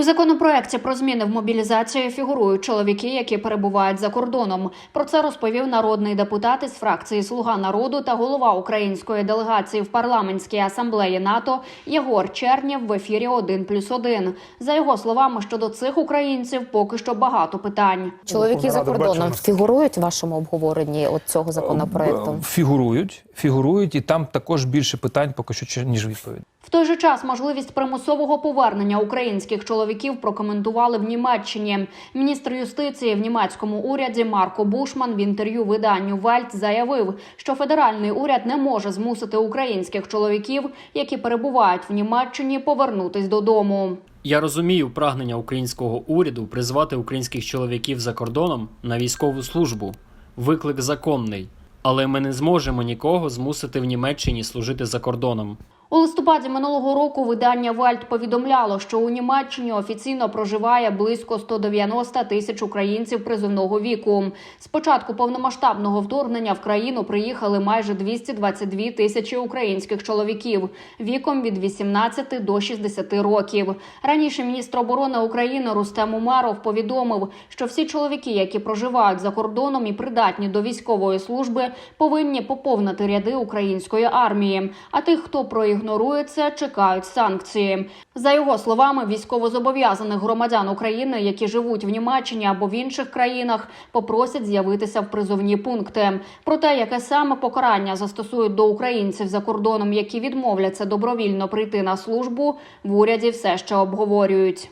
У законопроекті про зміни в мобілізацію фігурують чоловіки, які перебувають за кордоном. Про це розповів народний депутат із фракції Слуга народу та голова української делегації в парламентській асамблеї НАТО Єгор Чернєв в ефірі «1 плюс 1». За його словами, щодо цих українців поки що багато питань. Чоловіки за кордоном бачимо. фігурують в вашому обговоренні от цього законопроекту? Е, Фігурують, фігурують, і там також більше питань поки що ніж відповідь. В той же час можливість примусового повернення українських чоловіків прокоментували в Німеччині. Міністр юстиції в німецькому уряді Марко Бушман в інтерв'ю виданню Вальт заявив, що федеральний уряд не може змусити українських чоловіків, які перебувають в Німеччині, повернутись додому. Я розумію прагнення українського уряду призвати українських чоловіків за кордоном на військову службу. Виклик законний, але ми не зможемо нікого змусити в Німеччині служити за кордоном. У листопаді минулого року видання Вальт повідомляло, що у Німеччині офіційно проживає близько 190 тисяч українців призовного віку. З початку повномасштабного вторгнення в країну приїхали майже 222 тисячі українських чоловіків віком від 18 до 60 років. Раніше міністр оборони України Рустем Умаров повідомив, що всі чоловіки, які проживають за кордоном і придатні до військової служби, повинні поповнити ряди української армії. А тих, хто проігнорує це, чекають санкції. За його словами, військовозобов'язаних громадян України, які живуть в Німеччині або в інших країнах, попросять з'явитися в призовні пункти. Про те, яке саме покарання застосують до українців за кордоном, які відмовляться добровільно прийти на службу, в уряді все ще обговорюють.